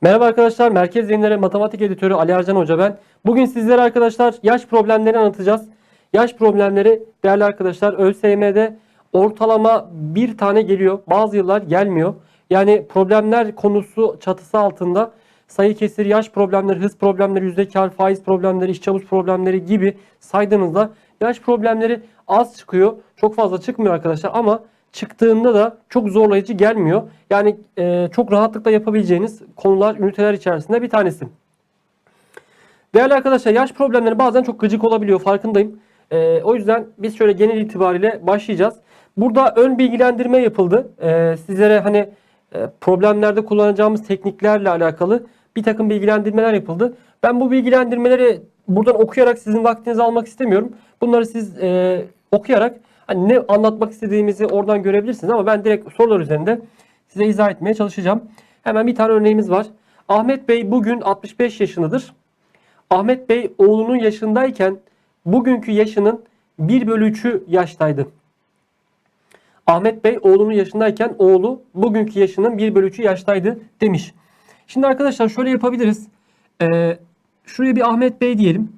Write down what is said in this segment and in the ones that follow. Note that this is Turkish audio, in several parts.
Merhaba arkadaşlar, Merkez Yayınları Matematik Editörü Ali Ercan Hoca ben. Bugün sizlere arkadaşlar yaş problemlerini anlatacağız. Yaş problemleri değerli arkadaşlar ÖSYM'de ortalama bir tane geliyor. Bazı yıllar gelmiyor. Yani problemler konusu çatısı altında sayı kesir, yaş problemleri, hız problemleri, yüzde kar, faiz problemleri, iş çavuş problemleri gibi saydığınızda yaş problemleri az çıkıyor. Çok fazla çıkmıyor arkadaşlar ama çıktığında da çok zorlayıcı gelmiyor. Yani e, çok rahatlıkla yapabileceğiniz konular, üniteler içerisinde bir tanesi. Değerli arkadaşlar yaş problemleri bazen çok gıcık olabiliyor farkındayım. E, o yüzden biz şöyle genel itibariyle başlayacağız. Burada ön bilgilendirme yapıldı. E, sizlere hani e, problemlerde kullanacağımız tekniklerle alakalı bir takım bilgilendirmeler yapıldı. Ben bu bilgilendirmeleri buradan okuyarak sizin vaktinizi almak istemiyorum. Bunları siz e, okuyarak hani ne anlatmak istediğimizi oradan görebilirsiniz ama ben direkt sorular üzerinde size izah etmeye çalışacağım. Hemen bir tane örneğimiz var. Ahmet Bey bugün 65 yaşındadır. Ahmet Bey oğlunun yaşındayken bugünkü yaşının 1 bölü 3'ü yaştaydı. Ahmet Bey oğlunun yaşındayken oğlu bugünkü yaşının 1 bölü 3'ü yaştaydı demiş. Şimdi arkadaşlar şöyle yapabiliriz. Ee, şuraya bir Ahmet Bey diyelim.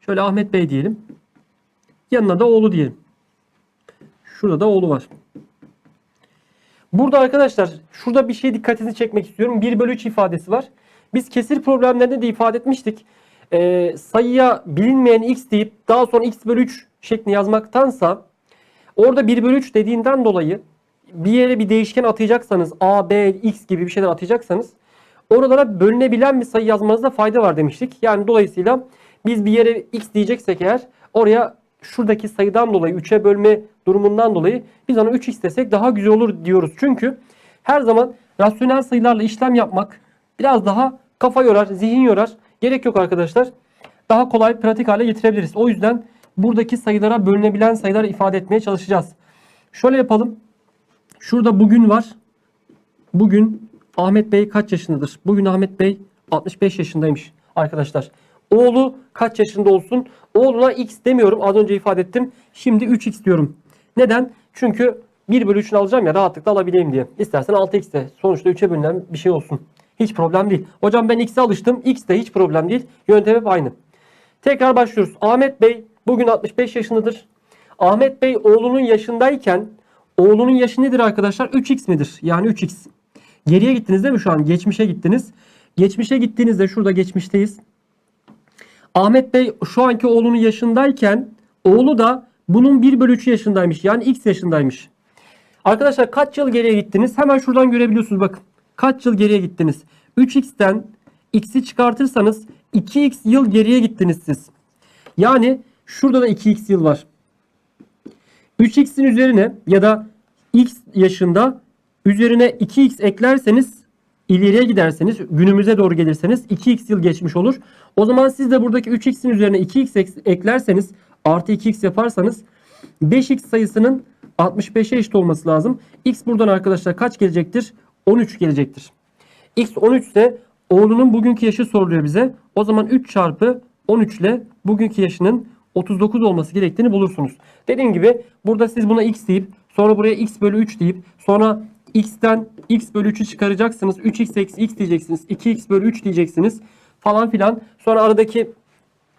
Şöyle Ahmet Bey diyelim. Yanına da oğlu diyelim. Şurada da oğlu var. Burada arkadaşlar şurada bir şey dikkatinizi çekmek istiyorum. 1 bölü 3 ifadesi var. Biz kesir problemlerinde de ifade etmiştik. Ee, sayıya bilinmeyen x deyip daha sonra x bölü 3 şeklinde yazmaktansa orada 1 bölü 3 dediğinden dolayı bir yere bir değişken atayacaksanız a, b, x gibi bir şeyler atayacaksanız oralara bölünebilen bir sayı yazmanızda fayda var demiştik. Yani dolayısıyla biz bir yere x diyeceksek eğer oraya şuradaki sayıdan dolayı 3'e bölme durumundan dolayı biz ona 3x desek daha güzel olur diyoruz. Çünkü her zaman rasyonel sayılarla işlem yapmak biraz daha kafa yorar, zihin yorar. Gerek yok arkadaşlar. Daha kolay pratik hale getirebiliriz. O yüzden buradaki sayılara bölünebilen sayılar ifade etmeye çalışacağız. Şöyle yapalım. Şurada bugün var. Bugün Ahmet Bey kaç yaşındadır? Bugün Ahmet Bey 65 yaşındaymış arkadaşlar. Oğlu kaç yaşında olsun? Oğluna x demiyorum. Az önce ifade ettim. Şimdi 3x diyorum. Neden? Çünkü 1 bölü 3'ünü alacağım ya rahatlıkla alabileyim diye. İstersen 6x de. Sonuçta 3'e bölünen bir şey olsun. Hiç problem değil. Hocam ben x'e alıştım. x de hiç problem değil. Yöntem hep aynı. Tekrar başlıyoruz. Ahmet Bey bugün 65 yaşındadır. Ahmet Bey oğlunun yaşındayken oğlunun yaşı nedir arkadaşlar? 3x midir? Yani 3x. Geriye gittiniz değil mi şu an? Geçmişe gittiniz. Geçmişe gittiğinizde şurada geçmişteyiz. Ahmet Bey şu anki oğlunun yaşındayken oğlu da bunun 1 bölü 3 yaşındaymış. Yani x yaşındaymış. Arkadaşlar kaç yıl geriye gittiniz? Hemen şuradan görebiliyorsunuz bakın. Kaç yıl geriye gittiniz? 3x'ten x'i çıkartırsanız 2x yıl geriye gittiniz siz. Yani şurada da 2x yıl var. 3x'in üzerine ya da x yaşında üzerine 2x eklerseniz ileriye giderseniz günümüze doğru gelirseniz 2x yıl geçmiş olur. O zaman siz de buradaki 3x'in üzerine 2x ek- eklerseniz artı 2x yaparsanız 5x sayısının 65'e eşit olması lazım. X buradan arkadaşlar kaç gelecektir? 13 gelecektir. X 13 ise oğlunun bugünkü yaşı soruluyor bize. O zaman 3 çarpı 13 ile bugünkü yaşının 39 olması gerektiğini bulursunuz. Dediğim gibi burada siz buna x deyip sonra buraya x bölü 3 deyip sonra x'ten x bölü 3'ü çıkaracaksınız. 3x eksi x diyeceksiniz. 2x bölü 3 diyeceksiniz falan filan. Sonra aradaki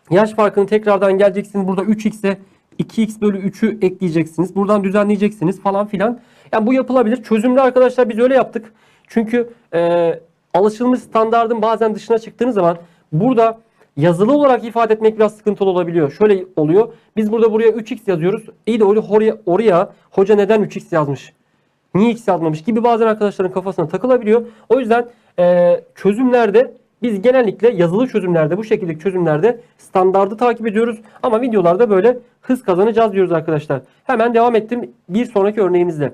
yaş farkını tekrardan geleceksiniz. Burada 3x'e 2x bölü 3'ü ekleyeceksiniz. Buradan düzenleyeceksiniz falan filan. Yani bu yapılabilir. Çözümlü arkadaşlar biz öyle yaptık. Çünkü e, alışılmış standardın bazen dışına çıktığınız zaman burada yazılı olarak ifade etmek biraz sıkıntılı olabiliyor. Şöyle oluyor. Biz burada buraya 3x yazıyoruz. İyi de oraya, oraya hoca neden 3x yazmış? Niye x yazmamış gibi bazen arkadaşların kafasına takılabiliyor. O yüzden e, çözümlerde biz genellikle yazılı çözümlerde bu şekilde çözümlerde standardı takip ediyoruz. Ama videolarda böyle hız kazanacağız diyoruz arkadaşlar. Hemen devam ettim bir sonraki örneğimizde.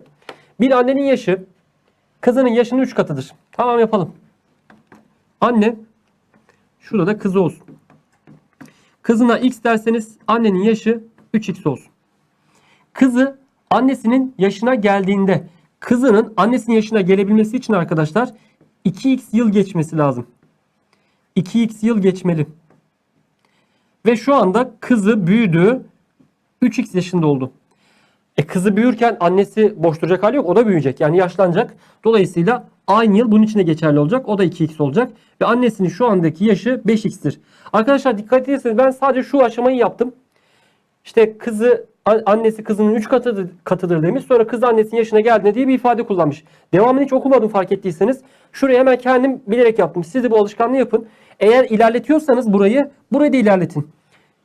Bir annenin yaşı kızının yaşının 3 katıdır. Tamam yapalım. Anne şurada da kızı olsun. Kızına x derseniz annenin yaşı 3x olsun. Kızı annesinin yaşına geldiğinde kızının annesinin yaşına gelebilmesi için arkadaşlar 2x yıl geçmesi lazım. 2x yıl geçmeli. Ve şu anda kızı büyüdü. 3x yaşında oldu. E kızı büyürken annesi boş duracak hali yok. O da büyüyecek. Yani yaşlanacak. Dolayısıyla aynı yıl bunun için de geçerli olacak. O da 2x olacak. Ve annesinin şu andaki yaşı 5x'tir. Arkadaşlar dikkat ederseniz ben sadece şu aşamayı yaptım. İşte kızı annesi kızının 3 katıdır, katıdır demiş. Sonra kız annesinin yaşına geldiğinde diye bir ifade kullanmış. Devamını hiç okumadım fark ettiyseniz. Şuraya hemen kendim bilerek yaptım. Siz de bu alışkanlığı yapın. Eğer ilerletiyorsanız burayı, burayı da ilerletin.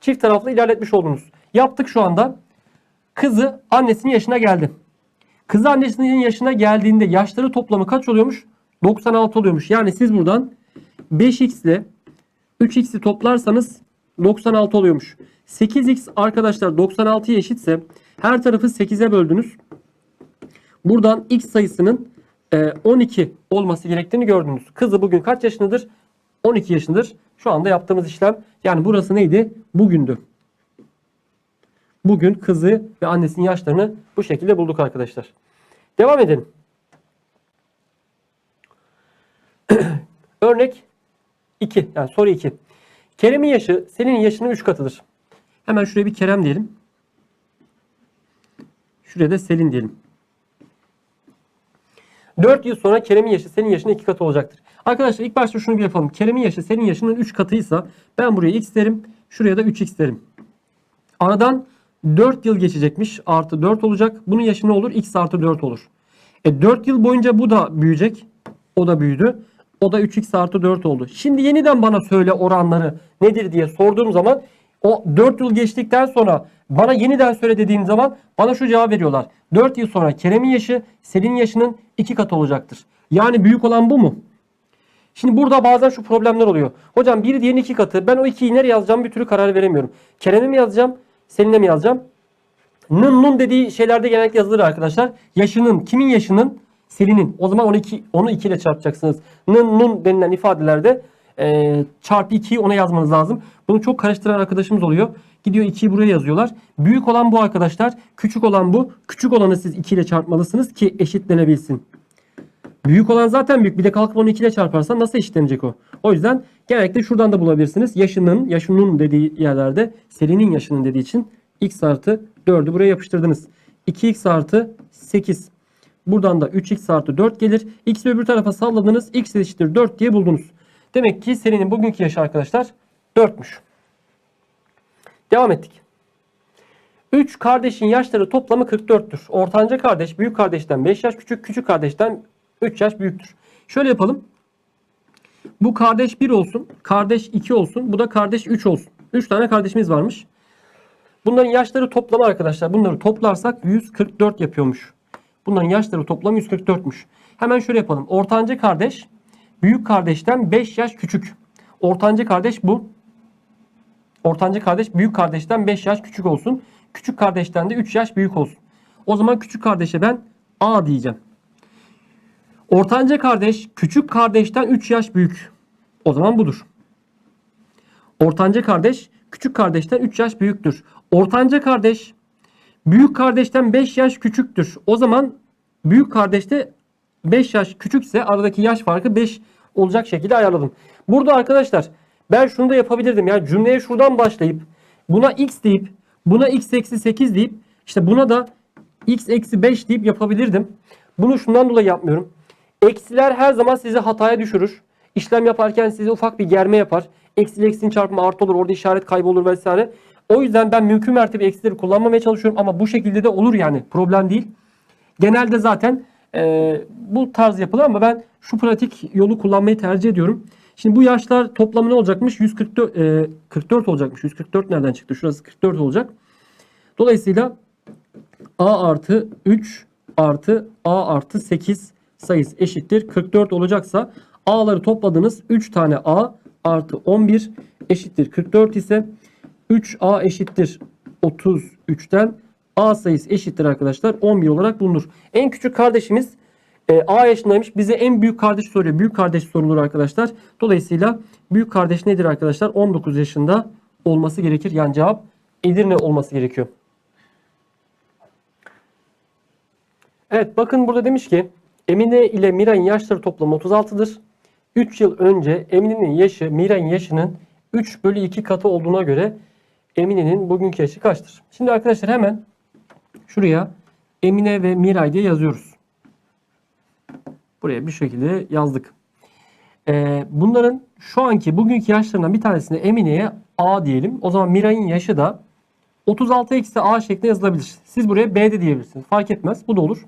Çift taraflı ilerletmiş oldunuz. Yaptık şu anda. Kızı annesinin yaşına geldi. Kızı annesinin yaşına geldiğinde yaşları toplamı kaç oluyormuş? 96 oluyormuş. Yani siz buradan 5x ile 3x'i toplarsanız 96 oluyormuş. 8x arkadaşlar 96'ya eşitse her tarafı 8'e böldünüz. Buradan x sayısının e, 12 olması gerektiğini gördünüz. Kızı bugün kaç yaşındadır? 12 yaşındadır. Şu anda yaptığımız işlem yani burası neydi? Bugündü. Bugün kızı ve annesinin yaşlarını bu şekilde bulduk arkadaşlar. Devam edelim. Örnek 2 yani soru 2. Kerem'in yaşı senin yaşının 3 katıdır. Hemen şuraya bir Kerem diyelim. Şuraya da Selin diyelim. 4 yıl sonra Kerem'in yaşı senin yaşının 2 katı olacaktır. Arkadaşlar ilk başta şunu bir yapalım. Kerem'in yaşı senin yaşının 3 katıysa ben buraya x derim. Şuraya da 3x derim. Aradan 4 yıl geçecekmiş. Artı 4 olacak. Bunun yaşı ne olur? X artı 4 olur. E 4 yıl boyunca bu da büyüyecek. O da büyüdü. O da 3x artı 4 oldu. Şimdi yeniden bana söyle oranları nedir diye sorduğum zaman o 4 yıl geçtikten sonra bana yeniden söyle dediğim zaman bana şu cevap veriyorlar. 4 yıl sonra Kerem'in yaşı Selin'in yaşının 2 katı olacaktır. Yani büyük olan bu mu? Şimdi burada bazen şu problemler oluyor. Hocam biri diğerinin iki katı. Ben o ikiyi nereye yazacağım bir türlü karar veremiyorum. Kerem'e mi yazacağım? Selin'e mi yazacağım? Nın nun dediği şeylerde genellikle yazılır arkadaşlar. Yaşının, kimin yaşının? Selin'in. O zaman onu 2 onu 2 ile çarpacaksınız. Nın nun denilen ifadelerde e, çarpı 2'yi ona yazmanız lazım. Bunu çok karıştıran arkadaşımız oluyor. Gidiyor 2'yi buraya yazıyorlar. Büyük olan bu arkadaşlar. Küçük olan bu. Küçük olanı siz 2 ile çarpmalısınız ki eşitlenebilsin. Büyük olan zaten büyük. Bir de kalkıp onu 2 ile çarparsan nasıl eşitlenecek o? O yüzden genellikle şuradan da bulabilirsiniz. Yaşının, yaşının dediği yerlerde Selin'in yaşının dediği için x artı 4'ü buraya yapıştırdınız. 2x artı 8. Buradan da 3x artı 4 gelir. X'i öbür tarafa salladınız. x eşittir 4 diye buldunuz. Demek ki Selin'in bugünkü yaşı arkadaşlar 4'müş. Devam ettik. 3 kardeşin yaşları toplamı 44'tür. Ortanca kardeş büyük kardeşten 5 yaş küçük, küçük kardeşten 3 yaş büyüktür. Şöyle yapalım. Bu kardeş 1 olsun, kardeş 2 olsun, bu da kardeş 3 olsun. 3 tane kardeşimiz varmış. Bunların yaşları toplamı arkadaşlar. Bunları toplarsak 144 yapıyormuş. Bunların yaşları toplamı 144'müş. Hemen şöyle yapalım. Ortanca kardeş büyük kardeşten 5 yaş küçük. Ortanca kardeş bu. Ortanca kardeş büyük kardeşten 5 yaş küçük olsun. Küçük kardeşten de 3 yaş büyük olsun. O zaman küçük kardeşe ben A diyeceğim. Ortanca kardeş küçük kardeşten 3 yaş büyük. O zaman budur. Ortanca kardeş küçük kardeşten 3 yaş büyüktür. Ortanca kardeş büyük kardeşten 5 yaş küçüktür. O zaman büyük kardeşte 5 yaş küçükse aradaki yaş farkı 5 olacak şekilde ayarladım. Burada arkadaşlar ben şunu da yapabilirdim. Yani cümleye şuradan başlayıp buna x deyip buna x eksi 8 deyip işte buna da x eksi 5 deyip yapabilirdim. Bunu şundan dolayı yapmıyorum. Eksiler her zaman sizi hataya düşürür. İşlem yaparken size ufak bir germe yapar. Eksi eksinin çarpımı artı olur. Orada işaret kaybolur vesaire. O yüzden ben mümkün mertebe eksileri kullanmamaya çalışıyorum. Ama bu şekilde de olur yani. Problem değil. Genelde zaten e, bu tarz yapılır ama ben şu pratik yolu kullanmayı tercih ediyorum. Şimdi bu yaşlar toplamı ne olacakmış? 144 e, 44 olacakmış. 144 nereden çıktı? Şurası 44 olacak. Dolayısıyla a artı 3 artı a artı 8 sayısı eşittir. 44 olacaksa a'ları topladınız. 3 tane a artı 11 eşittir. 44 ise 3a eşittir 33'ten a sayısı eşittir arkadaşlar 11 olarak bulunur. En küçük kardeşimiz e, a yaşındaymış. Bize en büyük kardeş soruyor. Büyük kardeş sorulur arkadaşlar. Dolayısıyla büyük kardeş nedir arkadaşlar? 19 yaşında olması gerekir. Yani cevap Edirne olması gerekiyor. Evet bakın burada demiş ki Emine ile Miray'ın yaşları toplamı 36'dır. 3 yıl önce Emine'nin yaşı Miray'ın yaşının 3 bölü 2 katı olduğuna göre Emine'nin bugünkü yaşı kaçtır? Şimdi arkadaşlar hemen şuraya Emine ve Miray diye yazıyoruz. Buraya bir şekilde yazdık. Ee, bunların şu anki bugünkü yaşlarından bir tanesine Emine'ye A diyelim. O zaman Miray'ın yaşı da 36 eksi A şeklinde yazılabilir. Siz buraya B de diyebilirsiniz. Fark etmez. Bu da olur.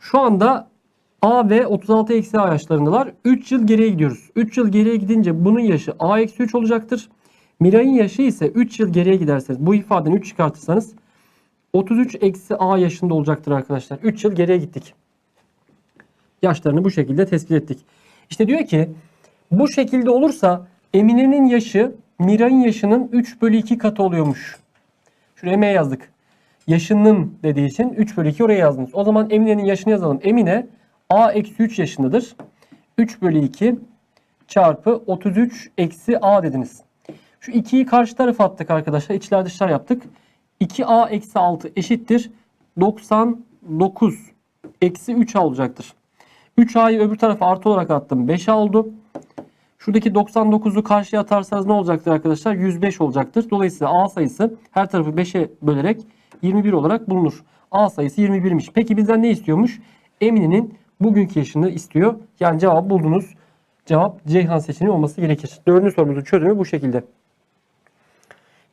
Şu anda A ve 36 eksi A yaşlarındalar. 3 yıl geriye gidiyoruz. 3 yıl geriye gidince bunun yaşı A eksi 3 olacaktır. Miray'ın yaşı ise 3 yıl geriye giderseniz bu ifadeni 3 çıkartırsanız 33 eksi A yaşında olacaktır arkadaşlar. 3 yıl geriye gittik. Yaşlarını bu şekilde tespit ettik. İşte diyor ki bu şekilde olursa Emine'nin yaşı Miray'ın yaşının 3 bölü 2 katı oluyormuş. Şuraya M yazdık. Yaşının dediği için 3 bölü 2 oraya yazdınız. O zaman Emine'nin yaşını yazalım. Emine A eksi 3 yaşındadır. 3 bölü 2 çarpı 33 eksi A dediniz. Şu 2'yi karşı tarafa attık arkadaşlar. İçler dışlar yaptık. 2A eksi 6 eşittir. 99 eksi 3A olacaktır. 3A'yı öbür tarafa artı olarak attım. 5A oldu. Şuradaki 99'u karşıya atarsanız ne olacaktır arkadaşlar? 105 olacaktır. Dolayısıyla A sayısı her tarafı 5'e bölerek 21 olarak bulunur. A sayısı 21'miş. Peki bizden ne istiyormuş? Emine'nin bugünkü yaşını istiyor. Yani cevabı buldunuz. Cevap Ceyhan seçeneği olması gerekir. Dördüncü sorumuzun çözümü bu şekilde.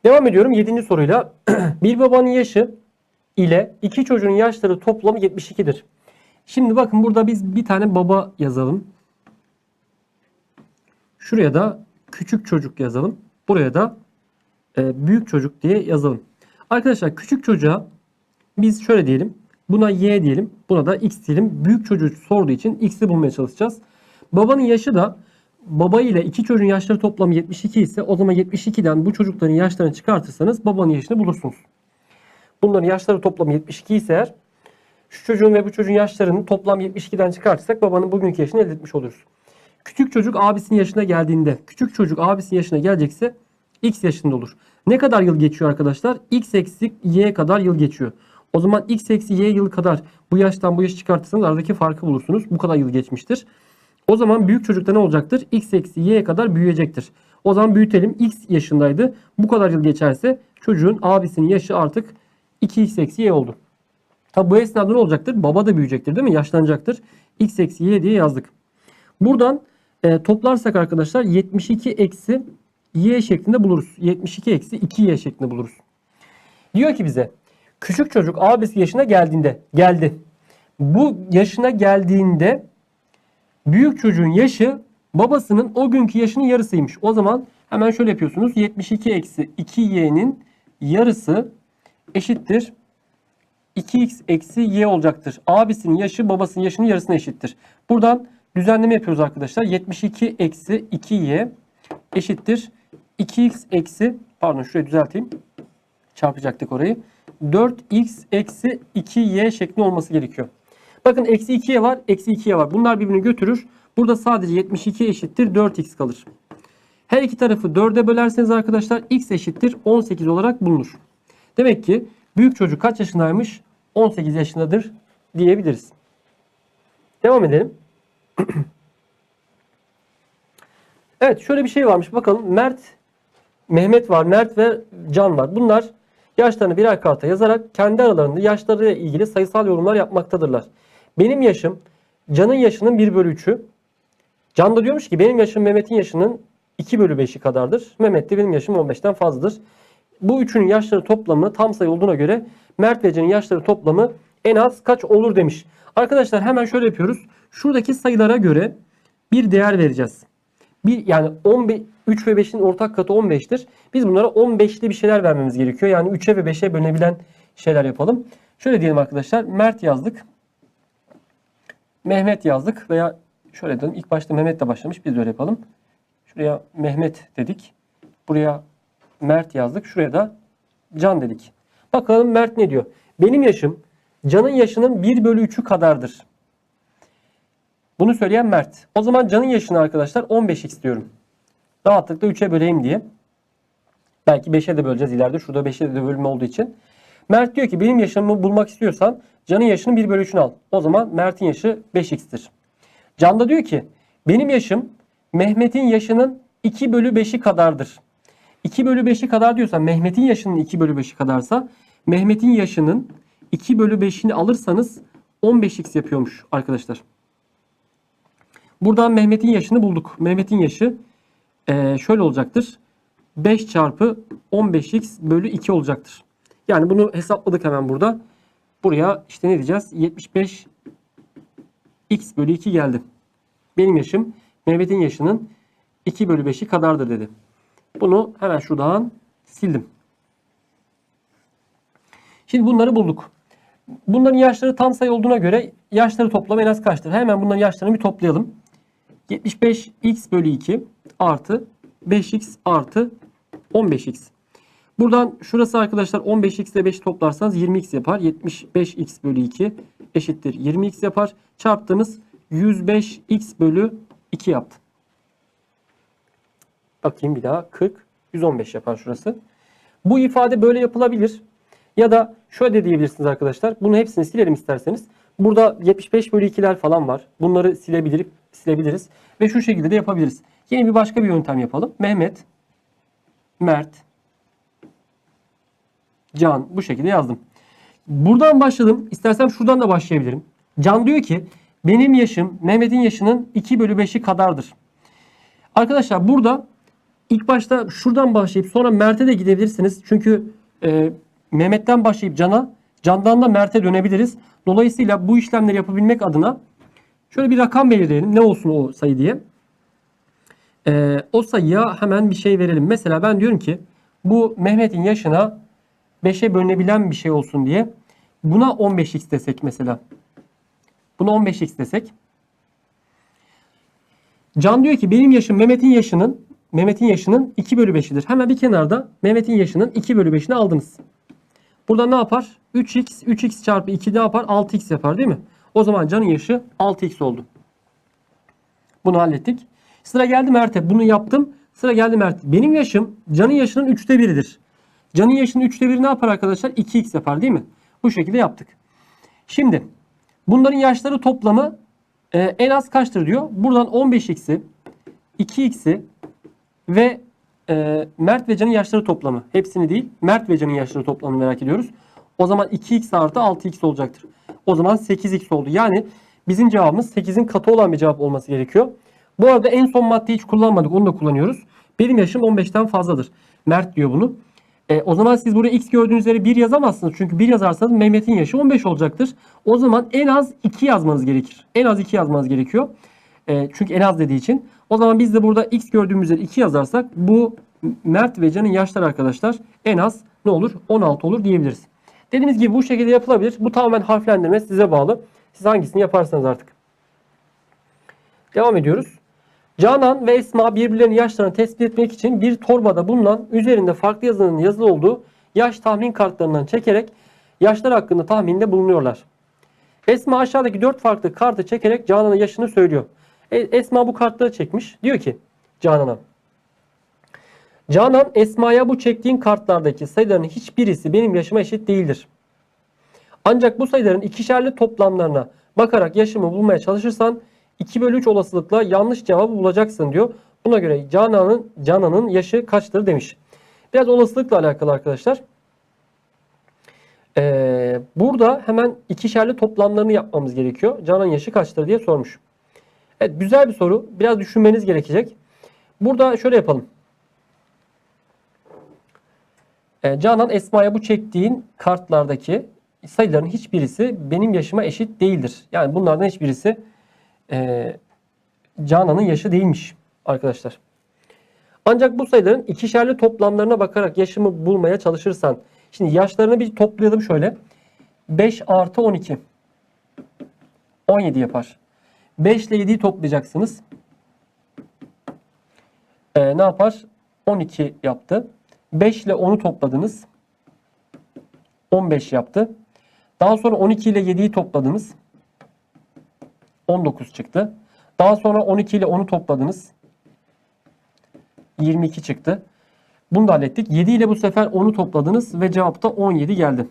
Devam ediyorum 7. soruyla. bir babanın yaşı ile iki çocuğun yaşları toplamı 72'dir. Şimdi bakın burada biz bir tane baba yazalım. Şuraya da küçük çocuk yazalım. Buraya da e, büyük çocuk diye yazalım. Arkadaşlar küçük çocuğa biz şöyle diyelim. Buna y diyelim. Buna da x diyelim. Büyük çocuğu sorduğu için x'i bulmaya çalışacağız. Babanın yaşı da baba ile iki çocuğun yaşları toplamı 72 ise o zaman 72'den bu çocukların yaşlarını çıkartırsanız babanın yaşını bulursunuz. Bunların yaşları toplamı 72 ise eğer şu çocuğun ve bu çocuğun yaşlarını toplam 72'den çıkartırsak babanın bugünkü yaşını elde etmiş oluruz. Küçük çocuk abisinin yaşına geldiğinde, küçük çocuk abisinin yaşına gelecekse x yaşında olur. Ne kadar yıl geçiyor arkadaşlar? x eksik y kadar yıl geçiyor. O zaman x eksi y yıl kadar bu yaştan bu yaşı çıkartırsanız aradaki farkı bulursunuz. Bu kadar yıl geçmiştir. O zaman büyük çocukta ne olacaktır? x eksi y kadar büyüyecektir. O zaman büyütelim. x yaşındaydı. Bu kadar yıl geçerse çocuğun abisinin yaşı artık 2x eksi y oldu. Tabi bu esnada ne olacaktır? Baba da büyüyecektir değil mi? Yaşlanacaktır. x eksi y diye yazdık. Buradan e, toplarsak arkadaşlar 72 eksi y şeklinde buluruz. 72 eksi 2y şeklinde buluruz. Diyor ki bize küçük çocuk abisi yaşına geldiğinde geldi. Bu yaşına geldiğinde büyük çocuğun yaşı babasının o günkü yaşının yarısıymış. O zaman hemen şöyle yapıyorsunuz. 72 eksi 2y'nin yarısı eşittir 2x eksi y olacaktır. Abisinin yaşı babasının yaşının yarısına eşittir. Buradan düzenleme yapıyoruz arkadaşlar. 72 eksi 2y eşittir. 2x eksi pardon şurayı düzelteyim. Çarpacaktık orayı. 4x eksi 2y şeklinde olması gerekiyor. Bakın eksi 2y var, eksi 2y var. Bunlar birbirini götürür. Burada sadece 72 eşittir 4x kalır. Her iki tarafı 4'e bölerseniz arkadaşlar x eşittir 18 olarak bulunur. Demek ki büyük çocuk kaç yaşındaymış? 18 yaşındadır diyebiliriz. Devam edelim. evet şöyle bir şey varmış. Bakalım Mert, Mehmet var, Mert ve Can var. Bunlar yaşlarını birer karta yazarak kendi aralarında yaşlarıyla ilgili sayısal yorumlar yapmaktadırlar. Benim yaşım Can'ın yaşının 1 bölü 3'ü. Can da diyormuş ki benim yaşım Mehmet'in yaşının 2 bölü 5'i kadardır. Mehmet de benim yaşım 15'ten fazladır. Bu üçünün yaşları toplamı tam sayı olduğuna göre Mert ve Can'ın yaşları toplamı en az kaç olur demiş. Arkadaşlar hemen şöyle yapıyoruz. Şuradaki sayılara göre bir değer vereceğiz. Bir yani 15 3 ve 5'in ortak katı 15'tir. Biz bunlara 15'li bir şeyler vermemiz gerekiyor. Yani 3'e ve 5'e bölünebilen şeyler yapalım. Şöyle diyelim arkadaşlar. Mert yazdık. Mehmet yazdık veya şöyle dedim. İlk başta Mehmet'le başlamış. Biz de öyle yapalım. Şuraya Mehmet dedik. Buraya Mert yazdık. Şuraya da Can dedik. Bakalım Mert ne diyor? Benim yaşım Can'ın yaşının 1 bölü 3'ü kadardır. Bunu söyleyen Mert. O zaman Can'ın yaşını arkadaşlar 15x diyorum. Rahatlıkla 3'e böleyim diye. Belki 5'e de böleceğiz ileride. Şurada 5'e de bölünme olduğu için. Mert diyor ki benim yaşımı bulmak istiyorsan Can'ın yaşının 1 bölü 3'ünü al. O zaman Mert'in yaşı 5x'tir. Can da diyor ki benim yaşım Mehmet'in yaşının 2 bölü 5'i kadardır. 2 bölü 5'i kadar diyorsa Mehmet'in yaşının 2 bölü 5'i kadarsa Mehmet'in yaşının 2 bölü 5'ini alırsanız 15x yapıyormuş arkadaşlar. Buradan Mehmet'in yaşını bulduk. Mehmet'in yaşı şöyle olacaktır. 5 çarpı 15x bölü 2 olacaktır. Yani bunu hesapladık hemen burada. Buraya işte ne diyeceğiz? 75 x bölü 2 geldi. Benim yaşım Mehmet'in yaşının 2 bölü 5'i kadardır dedi. Bunu hemen şuradan sildim. Şimdi bunları bulduk. Bunların yaşları tam sayı olduğuna göre yaşları toplam en az kaçtır? Hemen bunların yaşlarını bir toplayalım. 75x bölü 2 artı 5x artı 15x. Buradan şurası arkadaşlar 15x ile 5'i toplarsanız 20x yapar. 75x bölü 2 eşittir 20x yapar. Çarptığınız 105x bölü 2 yaptı. Bakayım bir daha 40 115 yapar şurası. Bu ifade böyle yapılabilir. Ya da şöyle de diyebilirsiniz arkadaşlar. Bunu hepsini silelim isterseniz. Burada 75 bölü 2'ler falan var. Bunları silebilir, silebiliriz. Ve şu şekilde de yapabiliriz. Yeni bir başka bir yöntem yapalım. Mehmet, Mert, Can bu şekilde yazdım. Buradan başladım. İstersem şuradan da başlayabilirim. Can diyor ki benim yaşım Mehmet'in yaşının 2 bölü 5'i kadardır. Arkadaşlar burada ilk başta şuradan başlayıp sonra Mert'e de gidebilirsiniz. Çünkü e, Mehmet'ten başlayıp Can'a, Can'dan da Mert'e dönebiliriz. Dolayısıyla bu işlemleri yapabilmek adına şöyle bir rakam belirleyelim. Ne olsun o sayı diye. E, o sayıya hemen bir şey verelim. Mesela ben diyorum ki bu Mehmet'in yaşına 5'e bölünebilen bir şey olsun diye buna 15x desek mesela. Buna 15x desek. Can diyor ki benim yaşım Mehmet'in yaşının Mehmet'in yaşının 2 bölü 5'idir. Hemen bir kenarda Mehmet'in yaşının 2 bölü 5'ini aldınız. Burada ne yapar? 3x, 3x çarpı 2 ne yapar? 6x yapar değil mi? O zaman Can'ın yaşı 6x oldu. Bunu hallettik. Sıra geldi Mert'e. Bunu yaptım. Sıra geldi Mert'e. Benim yaşım Can'ın yaşının 3'te 1'idir. Can'ın yaşının 3'te 1'i ne yapar arkadaşlar? 2x yapar değil mi? Bu şekilde yaptık. Şimdi bunların yaşları toplamı e, en az kaçtır diyor. Buradan 15x'i, 2x'i ve e, Mert ve Can'ın yaşları toplamı. Hepsini değil. Mert ve Can'ın yaşları toplamını merak ediyoruz. O zaman 2x artı 6x olacaktır. O zaman 8x oldu. Yani bizim cevabımız 8'in katı olan bir cevap olması gerekiyor. Bu arada en son maddeyi hiç kullanmadık. Onu da kullanıyoruz. Benim yaşım 15'ten fazladır. Mert diyor bunu. E, o zaman siz buraya x gördüğünüz yere 1 yazamazsınız. Çünkü 1 yazarsanız Mehmet'in yaşı 15 olacaktır. O zaman en az 2 yazmanız gerekir. En az 2 yazmanız gerekiyor. E, çünkü en az dediği için. O zaman biz de burada x gördüğümüz yere 2 yazarsak bu Mert ve Can'ın yaşları arkadaşlar en az ne olur? 16 olur diyebiliriz. Dediğimiz gibi bu şekilde yapılabilir. Bu tamamen harflendirme size bağlı. Siz hangisini yaparsanız artık. Devam ediyoruz. Canan ve Esma birbirlerinin yaşlarını tespit etmek için bir torbada bulunan üzerinde farklı yazının yazılı olduğu yaş tahmin kartlarından çekerek yaşlar hakkında tahminde bulunuyorlar. Esma aşağıdaki dört farklı kartı çekerek Canan'ın yaşını söylüyor. E, Esma bu kartları çekmiş. Diyor ki Canan'a. Canan Esma'ya bu çektiğin kartlardaki sayıların hiçbirisi benim yaşıma eşit değildir. Ancak bu sayıların ikişerli toplamlarına bakarak yaşımı bulmaya çalışırsan 2 bölü 3 olasılıkla yanlış cevabı bulacaksın diyor. Buna göre Canan'ın Canan'ın yaşı kaçtır demiş. Biraz olasılıkla alakalı arkadaşlar. Ee, burada hemen ikişerli toplamlarını yapmamız gerekiyor. Canan'ın yaşı kaçtır diye sormuş. Evet güzel bir soru. Biraz düşünmeniz gerekecek. Burada şöyle yapalım. Ee, Canan Esma'ya bu çektiğin kartlardaki sayıların hiçbirisi benim yaşıma eşit değildir. Yani bunlardan hiçbirisi e, Canan'ın yaşı değilmiş arkadaşlar. Ancak bu sayıların ikişerli toplamlarına bakarak yaşımı bulmaya çalışırsan. Şimdi yaşlarını bir toplayalım şöyle. 5 artı 12. 17 yapar. 5 ile 7'yi toplayacaksınız. E, ne yapar? 12 yaptı. 5 ile 10'u topladınız. 15 yaptı. Daha sonra 12 ile 7'yi topladınız. 19 çıktı. Daha sonra 12 ile 10'u topladınız. 22 çıktı. Bunu da hallettik. 7 ile bu sefer 10'u topladınız ve cevapta 17 geldi.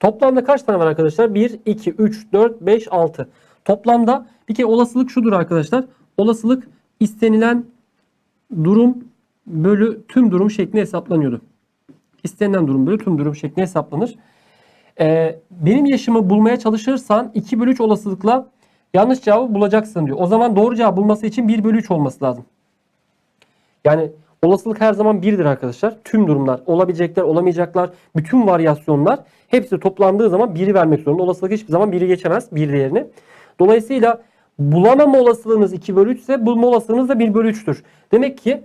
Toplamda kaç tane var arkadaşlar? 1, 2, 3, 4, 5, 6. Toplamda bir kere olasılık şudur arkadaşlar. Olasılık istenilen durum bölü tüm durum şeklinde hesaplanıyordu. İstenilen durum bölü tüm durum şeklinde hesaplanır. Ee, benim yaşımı bulmaya çalışırsan 2 bölü 3 olasılıkla yanlış cevabı bulacaksın diyor. O zaman doğru cevap bulması için 1 bölü 3 olması lazım. Yani olasılık her zaman 1'dir arkadaşlar. Tüm durumlar, olabilecekler, olamayacaklar, bütün varyasyonlar hepsi toplandığı zaman 1'i vermek zorunda. Olasılık hiçbir zaman 1'i geçemez, 1 değerini. Dolayısıyla bulamama olasılığınız 2 bölü 3 ise bulma olasılığınız da 1 bölü 3'tür. Demek ki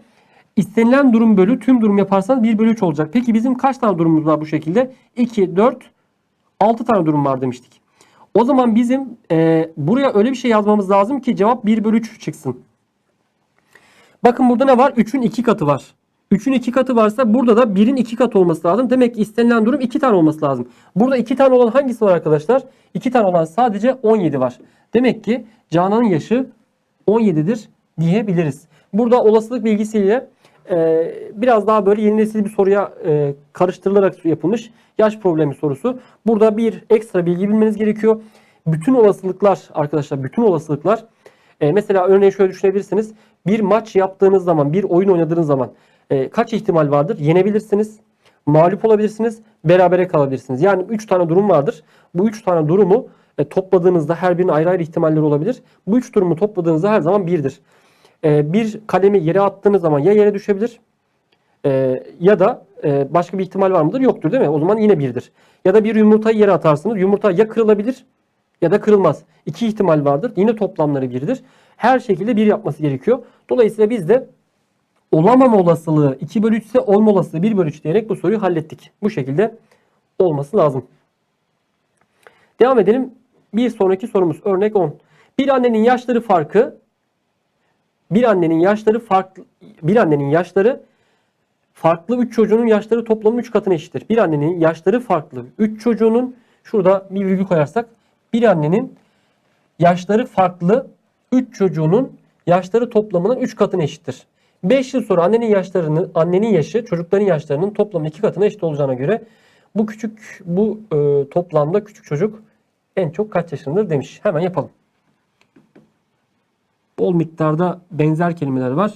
istenilen durum bölü tüm durum yaparsanız 1 bölü 3 olacak. Peki bizim kaç tane durumumuz var bu şekilde? 2, 4, 6 tane durum var demiştik. O zaman bizim e, buraya öyle bir şey yazmamız lazım ki cevap 1 bölü 3 çıksın. Bakın burada ne var? 3'ün 2 katı var. 3'ün 2 katı varsa burada da 1'in 2 katı olması lazım. Demek ki istenilen durum 2 tane olması lazım. Burada 2 tane olan hangisi var arkadaşlar? 2 tane olan sadece 17 var. Demek ki Canan'ın yaşı 17'dir diyebiliriz. Burada olasılık bilgisiyle e, biraz daha böyle yeni nesil bir soruya e, karıştırılarak yapılmış yaş problemi sorusu. Burada bir ekstra bilgi bilmeniz gerekiyor. Bütün olasılıklar arkadaşlar bütün olasılıklar e, mesela örneğin şöyle düşünebilirsiniz. Bir maç yaptığınız zaman, bir oyun oynadığınız zaman e, kaç ihtimal vardır? Yenebilirsiniz, mağlup olabilirsiniz, berabere kalabilirsiniz. Yani 3 tane durum vardır. Bu 3 tane durumu e, topladığınızda her birinin ayrı ayrı ihtimalleri olabilir. Bu 3 durumu topladığınızda her zaman 1'dir. E, bir kalemi yere attığınız zaman ya yere düşebilir e, ya da e, başka bir ihtimal var mıdır? Yoktur değil mi? O zaman yine birdir. Ya da bir yumurtayı yere atarsınız. Yumurta ya kırılabilir ya da kırılmaz. İki ihtimal vardır. Yine toplamları birdir. Her şekilde bir yapması gerekiyor. Dolayısıyla biz de olamama olasılığı 2 bölü 3 ise olma olasılığı 1 bölü 3 diyerek bu soruyu hallettik. Bu şekilde olması lazım. Devam edelim. Bir sonraki sorumuz örnek 10. Bir annenin yaşları farkı bir annenin yaşları farklı bir annenin yaşları farklı 3 çocuğunun yaşları toplamı 3 katına eşittir. Bir annenin yaşları farklı 3 çocuğunun şurada bir virgül koyarsak bir annenin yaşları farklı 3 çocuğunun yaşları toplamının 3 katına eşittir. 5 yıl sonra annenin yaşlarını annenin yaşı çocukların yaşlarının toplamı 2 katına eşit olacağına göre bu küçük bu e, toplamda küçük çocuk en çok kaç yaşındadır demiş. Hemen yapalım. Bol miktarda benzer kelimeler var.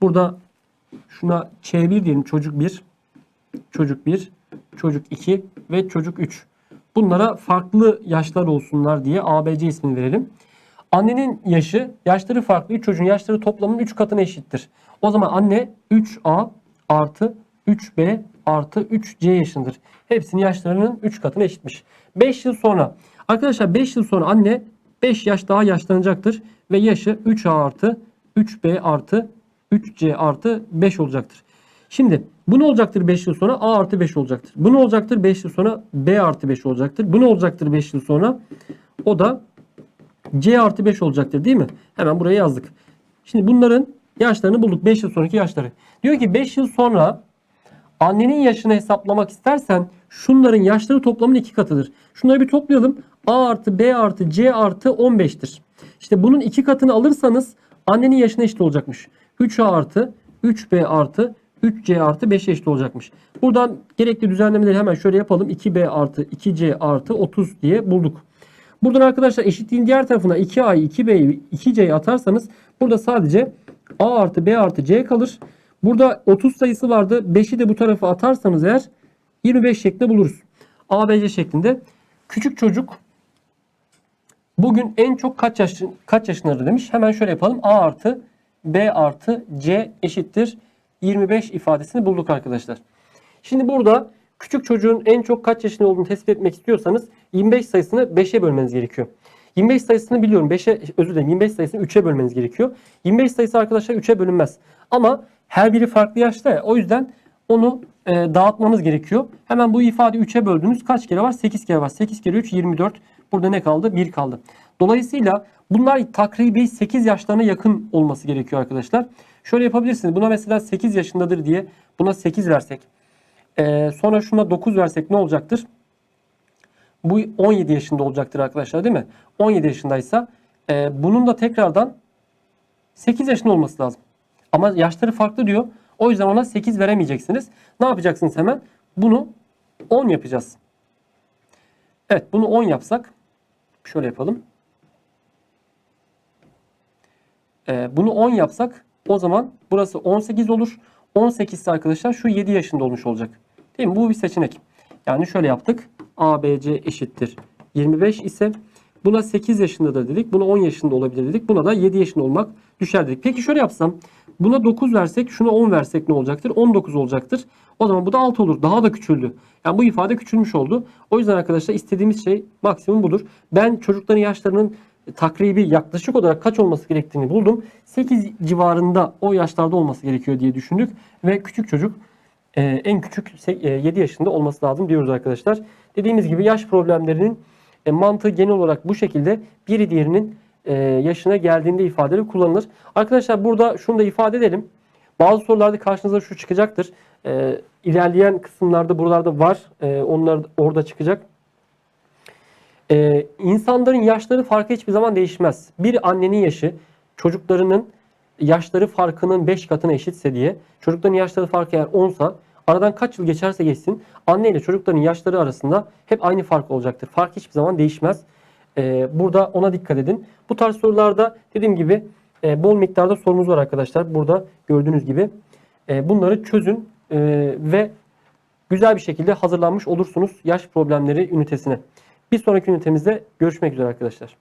Burada şuna Ç1 diyelim çocuk 1, çocuk 1, çocuk 2 ve çocuk 3. Bunlara farklı yaşlar olsunlar diye ABC ismini verelim. Annenin yaşı, yaşları farklı. 3 çocuğun yaşları toplamının 3 katına eşittir. O zaman anne 3A artı 3B artı 3C yaşındır. Hepsinin yaşlarının 3 katına eşitmiş. 5 yıl sonra. Arkadaşlar 5 yıl sonra anne 5 yaş daha yaşlanacaktır. Ve yaşı 3A artı 3B artı 3C artı 5 olacaktır. Şimdi bu ne olacaktır 5 yıl sonra? A artı 5 olacaktır. Bu ne olacaktır 5 yıl sonra? B artı 5 olacaktır. Bu ne olacaktır 5 yıl sonra? O da C artı 5 olacaktır değil mi? Hemen buraya yazdık. Şimdi bunların yaşlarını bulduk. 5 yıl sonraki yaşları. Diyor ki 5 yıl sonra annenin yaşını hesaplamak istersen şunların yaşları toplamın iki katıdır. Şunları bir toplayalım. A artı B artı C artı 15'tir. İşte bunun iki katını alırsanız annenin yaşına eşit olacakmış. 3A artı 3B artı 3C artı 5 eşit olacakmış. Buradan gerekli düzenlemeleri hemen şöyle yapalım. 2B artı 2C artı 30 diye bulduk. Buradan arkadaşlar eşitliğin diğer tarafına 2A'yı 2B'yi 2C'yi atarsanız burada sadece A artı B artı C kalır. Burada 30 sayısı vardı. 5'i de bu tarafa atarsanız eğer 25 şeklinde buluruz. A, B, C şeklinde. Küçük çocuk bugün en çok kaç, yaş, kaç yaşındadır demiş. Hemen şöyle yapalım. A artı B artı C eşittir 25 ifadesini bulduk arkadaşlar. Şimdi burada küçük çocuğun en çok kaç yaşında olduğunu tespit etmek istiyorsanız 25 sayısını 5'e bölmeniz gerekiyor. 25 sayısını biliyorum 5'e özür dilerim 25 sayısını 3'e bölmeniz gerekiyor. 25 sayısı arkadaşlar 3'e bölünmez. Ama her biri farklı yaşta ya, o yüzden onu e, dağıtmamız gerekiyor. Hemen bu ifade 3'e böldüğünüz kaç kere var? 8 kere var. 8 kere 3 24. Burada ne kaldı? 1 kaldı. Dolayısıyla bunlar takribi 8 yaşlarına yakın olması gerekiyor arkadaşlar. Şöyle yapabilirsiniz. Buna mesela 8 yaşındadır diye buna 8 versek. E, sonra şuna 9 versek ne olacaktır? Bu 17 yaşında olacaktır arkadaşlar değil mi? 17 yaşındaysa e, bunun da tekrardan 8 yaşında olması lazım. Ama yaşları farklı diyor. O yüzden ona 8 veremeyeceksiniz. Ne yapacaksınız hemen? Bunu 10 yapacağız. Evet bunu 10 yapsak şöyle yapalım. Ee, bunu 10 yapsak o zaman burası 18 olur. 18 ise arkadaşlar şu 7 yaşında olmuş olacak. Değil mi? Bu bir seçenek. Yani şöyle yaptık. ABC eşittir 25 ise buna 8 yaşında da dedik. Buna 10 yaşında olabilir dedik. Buna da 7 yaşında olmak düşer dedik. Peki şöyle yapsam. Buna 9 versek şuna 10 versek ne olacaktır? 19 olacaktır. O zaman bu da 6 olur. Daha da küçüldü. Yani bu ifade küçülmüş oldu. O yüzden arkadaşlar istediğimiz şey maksimum budur. Ben çocukların yaşlarının takribi yaklaşık olarak kaç olması gerektiğini buldum. 8 civarında o yaşlarda olması gerekiyor diye düşündük. Ve küçük çocuk e, en küçük se- e, 7 yaşında olması lazım diyoruz arkadaşlar. Dediğimiz gibi yaş problemlerinin e, mantığı genel olarak bu şekilde biri diğerinin e, yaşına geldiğinde ifadeleri kullanılır. Arkadaşlar burada şunu da ifade edelim. Bazı sorularda karşınıza şu çıkacaktır. E, ilerleyen kısımlarda buralarda var. E, onlar orada çıkacak. E, insanların yaşları farkı hiçbir zaman değişmez. Bir annenin yaşı çocuklarının yaşları farkının 5 katına eşitse diye çocukların yaşları farkı eğer 10 sa aradan kaç yıl geçerse geçsin anne ile çocukların yaşları arasında hep aynı fark olacaktır. Fark hiçbir zaman değişmez. Ee, burada ona dikkat edin. Bu tarz sorularda dediğim gibi e, bol miktarda sorumuz var arkadaşlar. Burada gördüğünüz gibi E, bunları çözün e, ve güzel bir şekilde hazırlanmış olursunuz yaş problemleri ünitesine. Bir sonraki ünitemizde görüşmek üzere arkadaşlar.